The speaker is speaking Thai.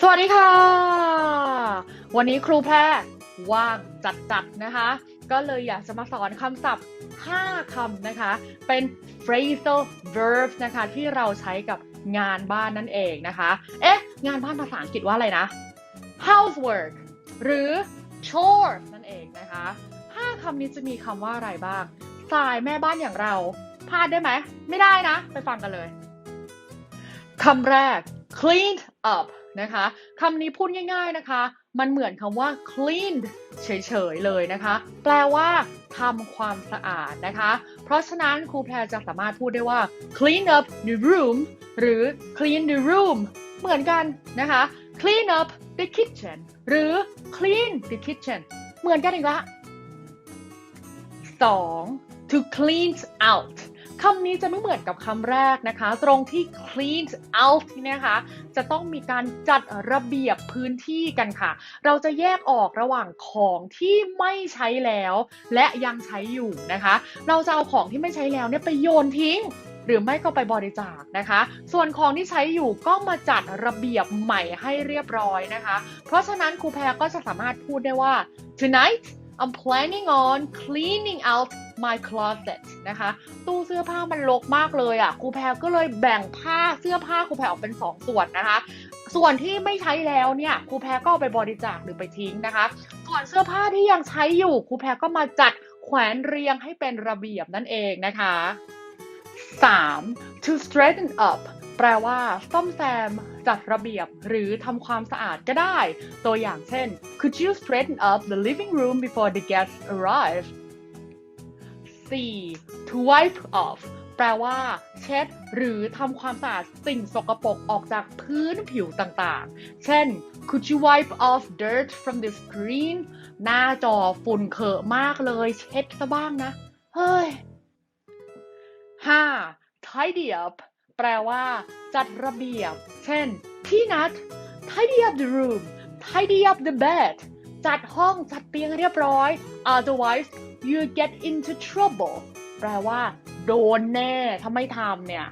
สวัสดีค่ะ วันนี้ครูแพรว่างจัดๆนะคะ ก็เลยอยากจะมาสอนคำศัพท์ 5คำนะคะ เป็น phrasal verbs นะคะ ที่เราใช้กับงานบ้านนั่นเองนะคะ เอ๊ะ งานบ้านภาษาอังกฤษว่าอะไรนะ housework หรือ chores นั่นเองนะคะ 5คำนี้จะมีคำว่าอะไรบ้าง สายแม่บ้านอย่างเราพลาดได้ไหม ไม่ได้นะ ไปฟังกันเลยคำแรก cleaned up นะคะคำนี้พูดง่ายๆนะคะ มันเหมือนคำว่า cleaned เฉยๆเลยนะคะ แปลว่าทำความสะอาดนะคะ เพราะฉะนั้นครูแพรจะสามารถพูดได้ว่า clean up the room หรือ clean the room เหมือนกันนะคะ clean up the kitchen หรือ clean the kitchen เหมือนกันอีกละ 2. to clean out คำนี้จะไม่เหมือนกับคำแรกนะคะ ตรงที่ clean out นี่นะคะ จะต้องมีการจัดระเบียบพื้นที่กันค่ะ เราจะแยกออกระหว่างของที่ไม่ใช้แล้ว และยังใช้อยู่นะคะ เราจะเอาของที่ไม่ใช้แล้วเนี่ยไปโยนทิ้งหรือไม่ก็ไปบริจาคนะคะ ส่วนของที่ใช้อยู่ก็มาจัดระเบียบใหม่ให้เรียบร้อยนะคะ เพราะฉะนั้นครูแพรก็จะสามารถพูดได้ว่า tonight I'm planning on cleaning out my closet นะคะ ตู้เสื้อผ้ามันรกมากเลยอะครูแพรก็เลยแบ่งผ้าเสื้อผ้าครูแพรออกเป็นสองส่วนนะคะ ส่วนที่ไม่ใช้แล้วเนี่ยครูแพรก็ไปบริจาคหรือไปทิ้งนะคะ ส่วนเสื้อผ้าที่ยังใช้อยู่ครูแพรก็มาจัดแขวนเรียงให้เป็นระเบียบนั่นเองนะคะ 3. to straighten up แปลว่า ซ่อมแซม จัดระเบียบ หรือทำความสะอาดก็ได้ ตัวอย่างเช่น could you straighten up the living room before the guests arrive 4. to wipe off แปลว่า เช็ด หรือทำความสะอาดสิ่งสกปรกออกจากพื้นผิวต่างๆ เช่น could you wipe off dirt from the screen หน้าจอฝุ่นเขอะมากเลย เช็ดซะบ้างนะ เฮ้ย 5. tidy up แปลว่า จัดระเบียบ เช่น พี่นัท tidy up the room tidy up the bed จัดห้องจัดเตียงเรียบร้อย otherwise you get into trouble แปลว่า โดนแน่ ถ้าไม่ทำเนี่ย